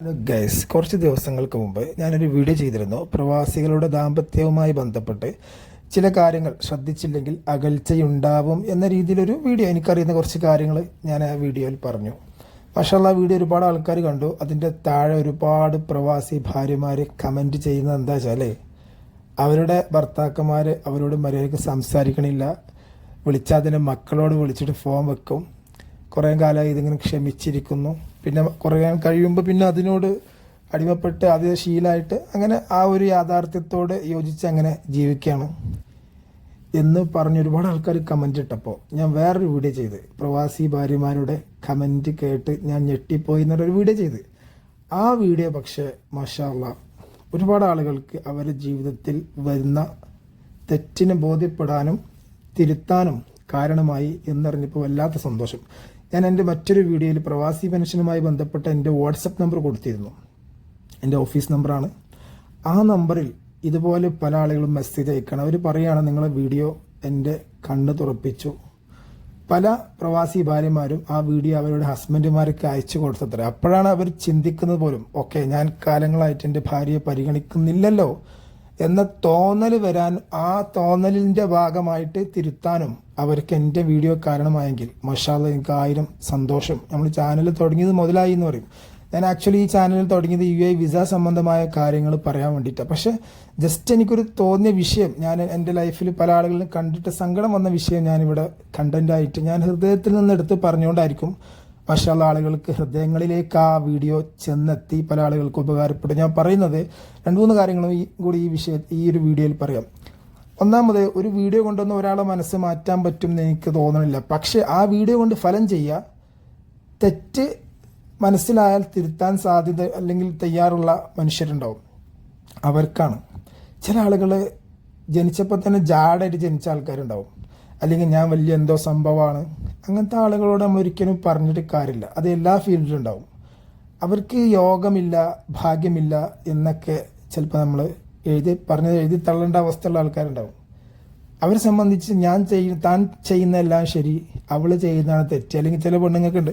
Hello guys കുറച്ച് ദിവസങ്ങൾക്ക് മുമ്പ് ഞാനൊരു വീഡിയോ ചെയ്തിരുന്നു. പ്രവാസികളുടെ ദാമ്പത്യവുമായി ബന്ധപ്പെട്ട് ചില കാര്യങ്ങൾ ശ്രദ്ധിച്ചില്ലെങ്കിൽ അകൽച്ചയുണ്ടാവും എന്ന രീതിയിലൊരു വീഡിയോ എനിക്കറിയുന്ന കുറച്ച് കാര്യങ്ങൾ ഞാൻ ആ വീഡിയോയിൽ പറഞ്ഞു. പക്ഷേ ആ വീഡിയോ ഒരുപാട് ആൾക്കാർ കണ്ടു. അതിന്റെ താഴെ ഒരുപാട് പ്രവാസി ഭാര്യമാർ കമന്റ് ചെയ്യുന്നത് എന്താ വെച്ചാൽ അവരുടെ ഭർത്താക്കന്മാർ അവരോട് മര്യാദയ്ക്ക് സംസാരിക്കണില്ല. വിളിച്ചാൽ തന്നെ മക്കളോട് വിളിച്ചിട്ട് ഫോം വെക്കും. കുറേ കാലമായി ഇതിങ്ങനെ ക്ഷമിച്ചിരിക്കുന്നു. പിന്നെ കുറേ കാലം കഴിയുമ്പോൾ പിന്നെ അതിനോട് അടിമപ്പെട്ട് അത് ശീലമായിട്ട് അങ്ങനെ ആ ഒരു യാഥാർത്ഥ്യത്തോട് യോജിച്ച് അങ്ങനെ ജീവിക്കുകയാണ് എന്ന് പറഞ്ഞ് ഒരുപാട് ആൾക്കാർ കമന്റ് ഇട്ടപ്പോൾ ഞാൻ വേറൊരു വീഡിയോ ചെയ്ത്. പ്രവാസി ഭാര്യമാരുടെ കമന്റ് കേട്ട് ഞാൻ ഞെട്ടിപ്പോയി എന്നൊരു വീഡിയോ ചെയ്ത്. ആ വീഡിയോ പക്ഷേ മഷാല്ല ഒരുപാട് ആളുകൾക്ക് അവരുടെ ജീവിതത്തിൽ വരുന്ന തെറ്റിനെ ബോധ്യപ്പെടാനും തിരുത്താനും കാരണമായി എന്നറിഞ്ഞപ്പോൾ വല്ലാത്ത സന്തോഷം. ഞാൻ എന്റെ മറ്റൊരു വീഡിയോയിൽ പ്രവാസി പെൻഷനുമായി ബന്ധപ്പെട്ട എന്റെ വാട്സപ്പ് നമ്പർ കൊടുത്തിരുന്നു. എന്റെ ഓഫീസ് നമ്പറാണ് ആ നമ്പറിൽ ഇതുപോലെ പല ആളുകളും മെസ്സേജ് അയക്കണം. അവർ പറയുകയാണ് നിങ്ങളെ വീഡിയോ എന്റെ കണ്ണ് തുറപ്പിച്ചു. പല പ്രവാസി ഭാര്യമാരും ആ വീഡിയോ അവരുടെ ഹസ്ബൻഡുമാർക്ക് അയച്ചു കൊടുത്തത്ര. അപ്പോഴാണ് അവർ ചിന്തിക്കുന്നത് പോലും ഓക്കെ ഞാൻ കാലങ്ങളായിട്ട് എന്റെ ഭാര്യയെ പരിഗണിക്കുന്നില്ലല്ലോ. എന്ന തോന്നൽ വരാൻ ആ തോന്നലിന്റെ ഭാഗമായിട്ട് തിരുത്താനും അവർക്ക് എന്റെ വീഡിയോ കാരണമായെങ്കിൽ മഷാല എനിക്ക് ആയിരം സന്തോഷം. നമ്മൾ ചാനൽ തുടങ്ങിയത് മുതലായി എന്ന് പറയും. ഞാൻ ആക്ച്വലി ഈ ചാനൽ തുടങ്ങിയത് യു എ വിസ സംബന്ധമായ കാര്യങ്ങൾ പറയാൻ വേണ്ടിയിട്ടാണ് പക്ഷേ ജസ്റ്റ് എനിക്കൊരു തോന്നിയ വിഷയം ഞാൻ എന്റെ ലൈഫിൽ പല ആളുകളിലും കണ്ടിട്ട് സങ്കടം വന്ന വിഷയം ഞാനിവിടെ കണ്ടന്റായിട്ട് ഞാൻ ഹൃദയത്തിൽ നിന്ന് എടുത്ത് പറഞ്ഞുകൊണ്ടായിരിക്കും. മഷാല്ല ആളുകൾക്ക് ഹൃദയങ്ങളിലേക്ക് ആ വീഡിയോ ചെന്നെത്തി പല ആളുകൾക്ക് ഉപകാരപ്പെടും ഞാൻ പറയുന്നത് രണ്ട് മൂന്ന് കാര്യങ്ങളും ഈ കൂടി ഈ വിഷയ ഈ ഒരു വീഡിയോയിൽ പറയാം. ഒന്നാമത് ഒരു വീഡിയോ കൊണ്ടൊന്നും ഒരാളെ മനസ്സ് മാറ്റാൻ പറ്റും എന്ന് എനിക്ക് തോന്നണില്ല. പക്ഷെ ആ വീഡിയോ കൊണ്ട് ഫലം ചെയ്യുക തെറ്റ് മനസ്സിലായാൽ തിരുത്താൻ സാധ്യത അല്ലെങ്കിൽ തയ്യാറുള്ള മനുഷ്യരുണ്ടാവും. അവർക്കാണ്. ചില ആളുകൾ ജനിച്ചപ്പോൾ തന്നെ ജാടായിട്ട് ജനിച്ച ആൾക്കാരുണ്ടാവും. അല്ലെങ്കിൽ ഞാൻ വലിയ എന്തോ സംഭവമാണ്. അങ്ങനത്തെ ആളുകളോട് നമ്മൾ ഒരിക്കലും പറഞ്ഞിട്ട് കാര്യമില്ല. അത് എല്ലാ ഫീൽഡിലും ഉണ്ടാവും. അവർക്ക് യോഗമില്ല ഭാഗ്യമില്ല എന്നൊക്കെ ചിലപ്പോൾ നമ്മൾ എഴുതി പറഞ്ഞ് എഴുതി തള്ളേണ്ട അവസ്ഥയുള്ള ആൾക്കാരുണ്ടാവും. അവരെ സംബന്ധിച്ച് ഞാൻ ചെയ്യുന്ന താൻ ചെയ്യുന്നതെല്ലാം ശരി അവൾ ചെയ്യുന്നതാണ് തെറ്റ്. അല്ലെങ്കിൽ ചില പെണ്ണുങ്ങൾക്കുണ്ട്.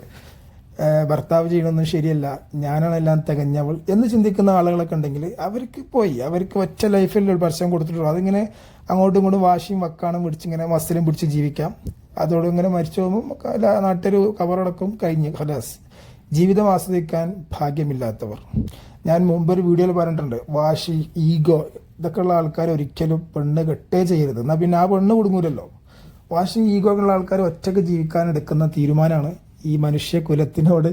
ഭർത്താവ് ചെയ്യണമൊന്നും ശരിയല്ല. ഞാനാണ് എല്ലാം തികഞ്ഞവൾ എന്ന് ചിന്തിക്കുന്ന ആളുകളൊക്കെ ഉണ്ടെങ്കിൽ അവർക്ക് പോയി. അവർക്ക് ഒറ്റ ലൈഫിൽ ഒരു പരസ്യം കൊടുത്തിട്ടുള്ളൂ. അതിങ്ങനെ അങ്ങോട്ടും ഇങ്ങോട്ടും വാശിയും വക്കാണും പിടിച്ചിങ്ങനെ മസിലും പിടിച്ച് ജീവിക്കാം. അതോടെ ഇങ്ങനെ മരിച്ചു പോകുമ്പോൾ നാട്ടൊരു കവറടക്കം കഴിഞ്ഞ് ഖലാസ്. ജീവിതം ആസ്വദിക്കാൻ ഭാഗ്യമില്ലാത്തവർ. ഞാൻ മുമ്പൊരു വീഡിയോയിൽ പറഞ്ഞിട്ടുണ്ട്. വാശി ഈഗോ ഇതൊക്കെ ഉള്ള ആൾക്കാർ ഒരിക്കലും പെണ്ണ് കെട്ടേ ചെയ്യരുത്. എന്നാൽ പിന്നെ ആ പെണ്ണ് കുടുങ്ങൂലല്ലോ. വാശി ഈഗോ ഉള്ള ആൾക്കാർ ഒറ്റയ്ക്ക് ജീവിക്കാൻ എടുക്കുന്ന തീരുമാനമാണ് ഈ മനുഷ്യകുലത്തിനോട്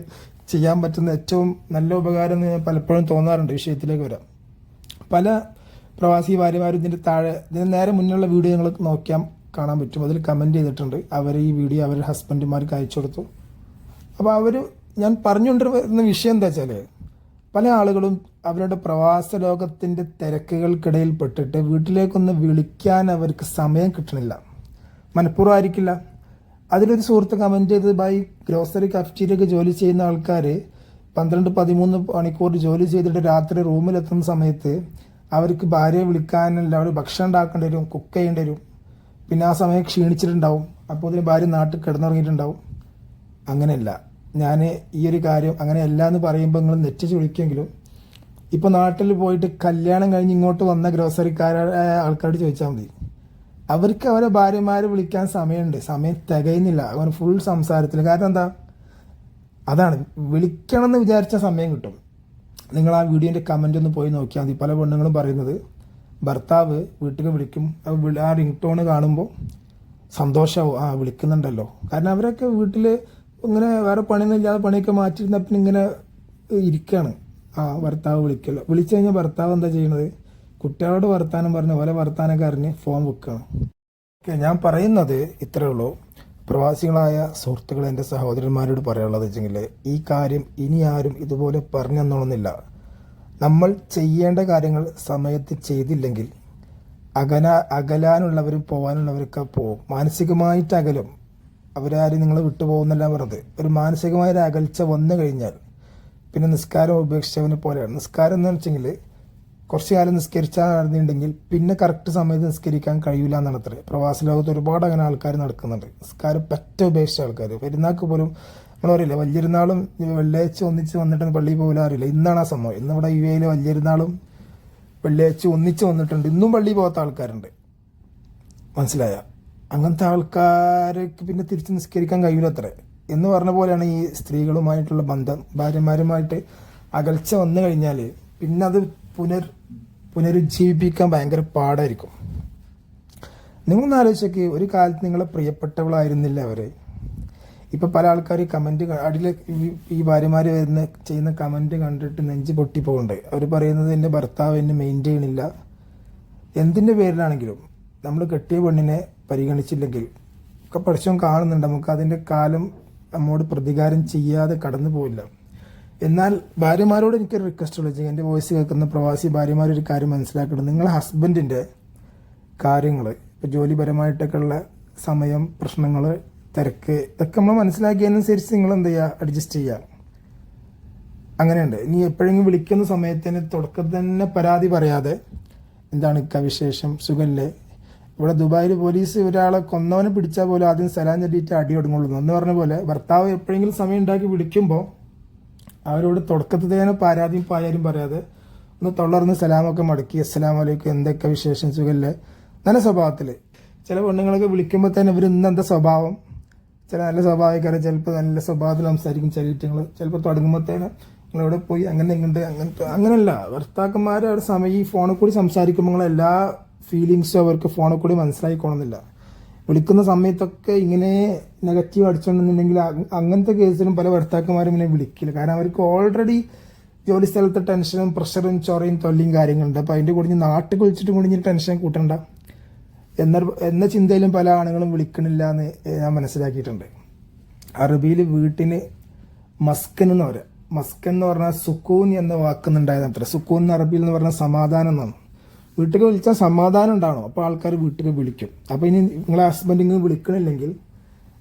ചെയ്യാൻ പറ്റുന്ന ഏറ്റവും നല്ല ഉപകാരം എന്ന് പലപ്പോഴും തോന്നാറുണ്ട് വിഷയത്തിലേക്ക് വരാം പല പ്രവാസി ഭാര്യമാരും ഇതിന്റെ താഴെ ഇതിന് നേരെ മുന്നിലുള്ള വീഡിയോ നിങ്ങൾ നോക്കിയാൽ കാണാൻ പറ്റും. അതിൽ കമന്റ് ചെയ്തിട്ടുണ്ട്. അവർ ഈ വീഡിയോ അവരുടെ ഹസ്ബൻഡുമാർക്ക് അയച്ചു കൊടുത്തു. അപ്പോൾ അവർ ഞാൻ പറഞ്ഞുകൊണ്ടിരുന്ന വിഷയം എന്താ വെച്ചാൽ പല ആളുകളും അവരുടെ പ്രവാസ ലോകത്തിന്റെ തിരക്കുകൾക്കിടയിൽ പെട്ടിട്ട് വീട്ടിലേക്കൊന്ന് വിളിക്കാൻ അവർക്ക് സമയം കിട്ടണില്ല. മനഃപൂർവം ആയിരിക്കില്ല അതിലൊരു സുഹൃത്ത് കമന്റ് ചെയ്ത് ബൈ ഗ്രോസറി കഫ്റ്റിയിലൊക്കെ ജോലി ചെയ്യുന്ന ആൾക്കാർ പന്ത്രണ്ട് പതിമൂന്ന് മണിക്കൂർ ജോലി ചെയ്തിട്ട് രാത്രി റൂമിലെത്തുന്ന സമയത്ത് അവർക്ക് ഭാര്യയെ വിളിക്കാനല്ല അവർ ഭക്ഷണം ഉണ്ടാക്കേണ്ടി വരും കുക്ക് ചെയ്യേണ്ടി വരും. പിന്നെ ആ സമയം ക്ഷീണിച്ചിട്ടുണ്ടാവും. അപ്പോൾ അതിന് ഭാര്യ നാട്ടിൽ കിടന്നുറങ്ങിയിട്ടുണ്ടാവും. അങ്ങനെയല്ല. ഞാൻ ഈ ഒരു കാര്യം അങ്ങനെയല്ല എന്ന് പറയുമ്പോൾ നിങ്ങൾ നെറ്റിച്ച് വിളിക്കുമെങ്കിലും ഇപ്പോൾ നാട്ടിൽ പോയിട്ട് കല്യാണം കഴിഞ്ഞ് ഇങ്ങോട്ട് വന്ന ഗ്രോസറിക്കാരായ ആൾക്കാരോട് ചോദിച്ചാൽ മതി. അവർക്ക് അവരെ ഭാര്യമാരെ വിളിക്കാൻ സമയമുണ്ട്. സമയം തികയുന്നില്ല. അവർ ഫുൾ സംസാരത്തിൽ കാരണം എന്താ? അതാണ്. വിളിക്കണം എന്ന് വിചാരിച്ച സമയം കിട്ടും. നിങ്ങൾ ആ വീഡിയോന്റെ കമന്റ് ഒന്ന് പോയി നോക്കിയാൽ മതി. പല പെണ്ണുങ്ങളും പറയുന്നത് ഭർത്താവ് വീട്ടിൽ വിളിക്കും. ആ റിംഗ് ടോൺ കാണുമ്പോൾ സന്തോഷമാവും ആ വിളിക്കുന്നുണ്ടല്ലോ. കാരണം അവരൊക്കെ വീട്ടിൽ ഇങ്ങനെ വേറെ പണിയൊന്നും ഇല്ലാതെ പണിയൊക്കെ മാറ്റിയിരുന്ന പിന്നെ ഇങ്ങനെ ഇരിക്കുകയാണ് ആ ഭർത്താവ് വിളിക്കല്ലോ. വിളിച്ചു കഴിഞ്ഞാൽ ഭർത്താവ് എന്താ ചെയ്യണത്? കുട്ടികളോട് വർത്താനം പറഞ്ഞ് ഓലെ വർത്താനൊക്കെ അറിഞ്ഞ് വെക്കണം. ഓക്കെ ഞാൻ പറയുന്നത് ഇത്രേ ഉള്ളൂ. പ്രവാസികളായ സുഹൃത്തുക്കൾ എന്റെ സഹോദരന്മാരോട് പറയാനുള്ളത് വെച്ചെങ്കിൽ ഈ കാര്യം ഇനി ആരും ഇതുപോലെ പറഞ്ഞു തന്നോളുന്നില്ല നമ്മൾ ചെയ്യേണ്ട കാര്യങ്ങൾ സമയത്ത് ചെയ്തില്ലെങ്കിൽ അകല അകലാനുള്ളവരും പോകാനുള്ളവരൊക്കെ പോകും മാനസികമായിട്ട് അകലും. അവരാരും നിങ്ങളെ വിട്ടുപോകുന്നല്ല പറഞ്ഞത്. ഒരു മാനസികമായ ഒരു അകൽച്ച വന്നു കഴിഞ്ഞാൽ പിന്നെ നിസ്കാരം ഉപേക്ഷിച്ചവനെ പോലെയാണ്. നിസ്കാരം എന്ന് വെച്ചെങ്കിൽ കുറച്ച് കാലം നിസ്കരിച്ചാൽ നടന്നിട്ടുണ്ടെങ്കിൽ പിന്നെ കറക്റ്റ് സമയത്ത് നിസ്കരിക്കാൻ കഴിയില്ല എന്നാണ് അത്ര. പ്രവാസ ലോകത്ത് ഒരുപാട് അങ്ങനെ ആൾക്കാർ നടക്കുന്നുണ്ട്. നിസ്കാരം പറ്റ ഉപേക്ഷിച്ച ആൾക്കാർ പെരുന്നാൾക്ക് പോലും നമ്മൾ പറയില്ല വലിയൊരുന്നാളും വെള്ളിയാഴ്ച ഒന്നിച്ച് വന്നിട്ട് പള്ളിയിൽ പോകാറില്ല ഇന്നാണ് ആ സംഭവം. ഇന്ന് ഇവിടെ യു എയിൽ വലിയൊരുന്നാളും വെള്ളിയാഴ്ച ഒന്നിച്ച് വന്നിട്ടുണ്ട്. ഇന്നും പള്ളിയിൽ പോകാത്ത ആൾക്കാരുണ്ട്. മനസ്സിലായ? അങ്ങനത്തെ ആൾക്കാർക്ക് പിന്നെ തിരിച്ച് നിസ്കരിക്കാൻ കഴിയില്ല അത്രേ എന്ന് പറഞ്ഞ പോലെയാണ് ഈ സ്ത്രീകളുമായിട്ടുള്ള ബന്ധം. ഭാര്യമാരുമായിട്ട് അകൽച്ച വന്നു കഴിഞ്ഞാൽ പിന്നെ അത് പുനർ പുനരുജ്ജീവിപ്പിക്കാൻ ഭയങ്കര പാടായിരിക്കും. നിങ്ങളൊന്ന് ആലോചിച്ചൊക്കെ ഒരു കാലത്ത് നിങ്ങളെ പ്രിയപ്പെട്ടവളായിരുന്നില്ല അവരെ. ഇപ്പം പല ആൾക്കാർ കമന്റ് അടിയിൽ ഈ ഭാര്യമാർ വരുന്ന ചെയ്യുന്ന കമന്റ് കണ്ടിട്ട് നെഞ്ച് പൊട്ടിപ്പോകുന്നുണ്ട് അവർ പറയുന്നത് എന്റെ ഭർത്താവ് എന്നെ മെയിന്റെയിൻ ചെയ്യണില്ല. എന്തിന്റെ പേരിലാണെങ്കിലും നമ്മൾ കെട്ടിയ പെണ്ണിനെ പരിഗണിച്ചില്ലെങ്കിൽ ഒക്കെ പഠിച്ചവൻ കാണുന്നുണ്ട്. നമുക്ക് അതിന്റെ കാലം നമ്മോട് പ്രതികാരം ചെയ്യാതെ കടന്നു പോവില്ല എന്നാൽ ഭാര്യമാരോട് എനിക്കൊരു റിക്വസ്റ്റ് ഉള്ളത് എന്റെ വോയിസ് കേൾക്കുന്ന പ്രവാസി ഭാര്യമാരൊരു കാര്യം മനസ്സിലാക്കണം. നിങ്ങൾ ഹസ്ബൻഡിന്റെ കാര്യങ്ങൾ ഇപ്പോൾ ജോലിപരമായിട്ടൊക്കെ ഉള്ള സമയം പ്രശ്നങ്ങൾ തിരക്ക് ഇതൊക്കെ നമ്മൾ മനസ്സിലാക്കിയതിനനുസരിച്ച് നിങ്ങൾ എന്ത് ചെയ്യുക അഡ്ജസ്റ്റ് ചെയ്യുക അങ്ങനെയുണ്ട്. നീ എപ്പോഴെങ്കിലും വിളിക്കുന്ന സമയത്തിന് തുടക്കത്തിൽ തന്നെ പരാതി പറയാതെ എന്താണ് ഇക്ക വിശേഷം? സുഖല്ലേ? ഇവിടെ ദുബായിൽ പോലീസ് ഒരാളെ കൊന്നവനെ പിടിച്ചാൽ പോലും ആദ്യം സലാം ചൊല്ലിയിട്ട് അടി ഒടുങ്ങുള്ളൂ. എന്ന് പറഞ്ഞ പോലെ ഭർത്താവ് എപ്പോഴെങ്കിലും സമയം ഉണ്ടാക്കി വിളിക്കുമ്പോൾ അവരോട് തുടക്കത്തിൽ തന്നെ പരാതിയും പായാലും പറയാതെ ഒന്ന് തൊള്ളർന്ന് സലാമൊക്കെ മടക്കി അസ്സലാം വലൈക്കും എന്തൊക്കെ വിശേഷം? സുഖമല്ലേ നല്ല സ്വഭാവത്തിൽ ചില പെണ്ണുങ്ങളൊക്കെ വിളിക്കുമ്പോൾ തന്നെ ഇവർ ഇന്ന് എന്താ സ്വഭാവം? ചില നല്ല സ്വഭാവക്കാരെ ചിലപ്പോൾ നല്ല സ്വഭാവത്തിൽ സംസാരിക്കും ചില കുറ്റങ്ങൾ ചിലപ്പോൾ തന്നെ നിങ്ങളവിടെ പോയി അങ്ങനെ ഇങ്ങോട്ട് അങ്ങനത്തെ അങ്ങനെയല്ല ഭർത്താക്കന്മാർ അവിടെ സമയം ഈ ഫോണിൽ കൂടി സംസാരിക്കുമ്പോൾ എല്ലാ ഫീലിങ്സും അവർക്ക് ഫോണിൽ കൂടി മനസ്സിലായിക്കോണമെന്നില്ല വിളിക്കുന്ന സമയത്തൊക്കെ ഇങ്ങനെ നെഗറ്റീവ് അടിച്ചോണ്ടെന്നുണ്ടെങ്കിൽ അ- അങ്ങനത്തെ കേസിലും പല ഭർത്താക്കന്മാരും ഇങ്ങനെ വിളിക്കില്ല. കാരണം അവർക്ക് ഓൾറെഡി ജോലി സ്ഥലത്ത് ടെൻഷനും പ്രഷറും ചൊറയും തൊല്ലിയും കാര്യങ്ങളുണ്ട്. അപ്പോൾ അതിന്റെ കൂടി നാട്ടിൽ കുളിച്ചിട്ട് കൂടി ടെൻഷൻ കൂട്ടണ്ട. എന്ന എന്ന ചിന്തയിലും പല ആണുങ്ങളും വിളിക്കണില്ല എന്ന് ഞാൻ മനസ്സിലാക്കിയിട്ടുണ്ട്. അറബിയിൽ വീട്ടിന് മസ്കൻ എന്ന് പറയാം. മസ്കൻ എന്ന് പറഞ്ഞാൽ സുക്കൂൻ എന്ന വാക്കുന്നുണ്ടായത് അത്ര സുക്കൂൻ അറബിയിൽ എന്ന് പറഞ്ഞാൽ സമാധാനം എന്നാണ്. വീട്ടിൽ വിളിച്ചാൽ സമാധാനം ഉണ്ടാവണം. അപ്പോൾ ആൾക്കാർ വീട്ടിൽ വിളിക്കും. അപ്പോൾ ഇനി നിങ്ങളെ ഹസ്ബൻഡ് ഇങ്ങനെ വിളിക്കണില്ലെങ്കിൽ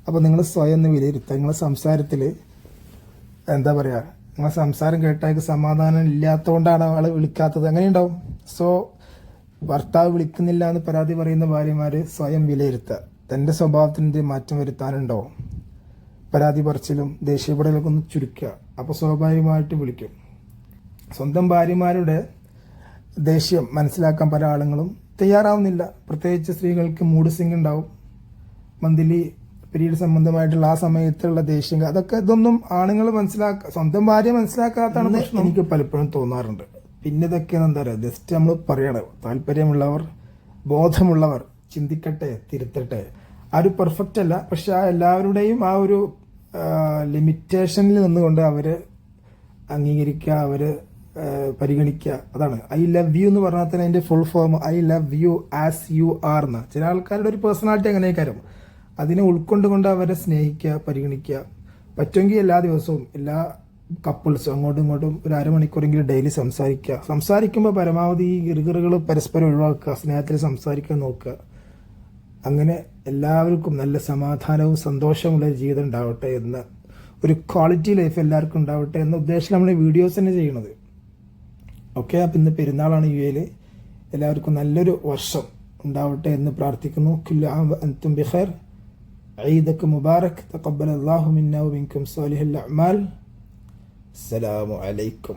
അപ്പോൾ നിങ്ങൾ സ്വയം ഒന്ന് വിലയിരുത്തുക. നിങ്ങളെ സംസാരത്തിൽ എന്താ പറയുക നിങ്ങളെ സംസാരം കേട്ടാൽ സമാധാനം ഇല്ലാത്തതുകൊണ്ടാണ് ആൾ വിളിക്കാത്തത്. അങ്ങനെയുണ്ടാവും. സോ ഭർത്താവ് വിളിക്കുന്നില്ല എന്ന് പരാതി പറയുന്ന ഭാര്യമാർ സ്വയം വിലയിരുത്തുക. തന്റെ സ്വഭാവത്തിന് മാറ്റം വരുത്താനുണ്ടോ പരാതി പറച്ചിലും ദേഷ്യപ്പെടലൊക്കെ ഒന്ന് ചുരുക്കുക. അപ്പോൾ സ്വാഭാവികമായിട്ട് വിളിക്കും. സ്വന്തം ഭാര്യമാരുടെ ദേഷ്യം മനസ്സിലാക്കാൻ പല ആളുകളും തയ്യാറാവുന്നില്ല. പ്രത്യേകിച്ച് സ്ത്രീകൾക്ക് മൂഡ് സിംഗ് ഉണ്ടാവും. മന്ത്ലി പീരീഡ് സംബന്ധമായിട്ടുള്ള ആ സമയത്തുള്ള ദേഷ്യം അതൊക്കെ ഇതൊന്നും ആണുങ്ങൾ മനസ്സിലാക്ക സ്വന്തം ഭാര്യ മനസ്സിലാക്കാത്തതാണ് എനിക്ക് പലപ്പോഴും തോന്നാറുണ്ട്. പിന്നെ ഇതൊക്കെ എന്താ പറയുക ജസ്റ്റ് നമ്മൾ പറയണം. താല്പര്യമുള്ളവർ ബോധമുള്ളവർ ചിന്തിക്കട്ടെ തിരുത്തട്ടെ. ആ ഒരു പെർഫെക്റ്റ് അല്ല. പക്ഷെ ആ എല്ലാവരുടെയും ആ ഒരു ലിമിറ്റേഷനിൽ നിന്നുകൊണ്ട് അവർ അംഗീകരിക്കുക അവർ ആ, പരിഗണിക്കുക. അതാണ്. ഐ ലവ് യു എന്ന് പറഞ്ഞാൽ തന്നെ അതിന്റെ full form I love you as you are എന്ന് ചില ആൾക്കാരുടെ ഒരു പേഴ്സണാലിറ്റി അങ്ങനെ കാര്യം. അതിനെ ഉൾക്കൊണ്ടുകൊണ്ട് അവരെ സ്നേഹിക്കുക പരിഗണിക്കുക. പറ്റുമെങ്കിൽ എല്ലാ ദിവസവും എല്ലാ കപ്പിൾസും അങ്ങോട്ടും ഇങ്ങോട്ടും ഒരു അരമണിക്കൂറെങ്കിലും ഡെയിലി സംസാരിക്കുക. സംസാരിക്കുമ്പോൾ പരമാവധി ഈ ഗിറുകിറുകൾ പരസ്പരം ഒഴിവാക്കുക സ്നേഹത്തിൽ സംസാരിക്കാൻ നോക്കുക. അങ്ങനെ എല്ലാവർക്കും നല്ല സമാധാനവും സന്തോഷമുള്ള ജീവിതം ഉണ്ടാവട്ടെ എന്ന്. ഒരു ക്വാളിറ്റി ലൈഫ് എല്ലാവർക്കും ഉണ്ടാവട്ടെ എന്ന ഉദ്ദേശം നമ്മൾ വീഡിയോസ് തന്നെ ചെയ്യണത് ഓക്കെ അപ്പം ഇന്ന് പെരുന്നാളാണ് യു എയിൽ എല്ലാവർക്കും നല്ലൊരു വർഷം ഉണ്ടാവട്ടെ എന്ന് പ്രാർത്ഥിക്കുന്നു കുല്ലു ആം അൻതും ബിഖൈർ عيدك مبارك تقبل الله منا ومنكم صالح الأعمال السلام عليكم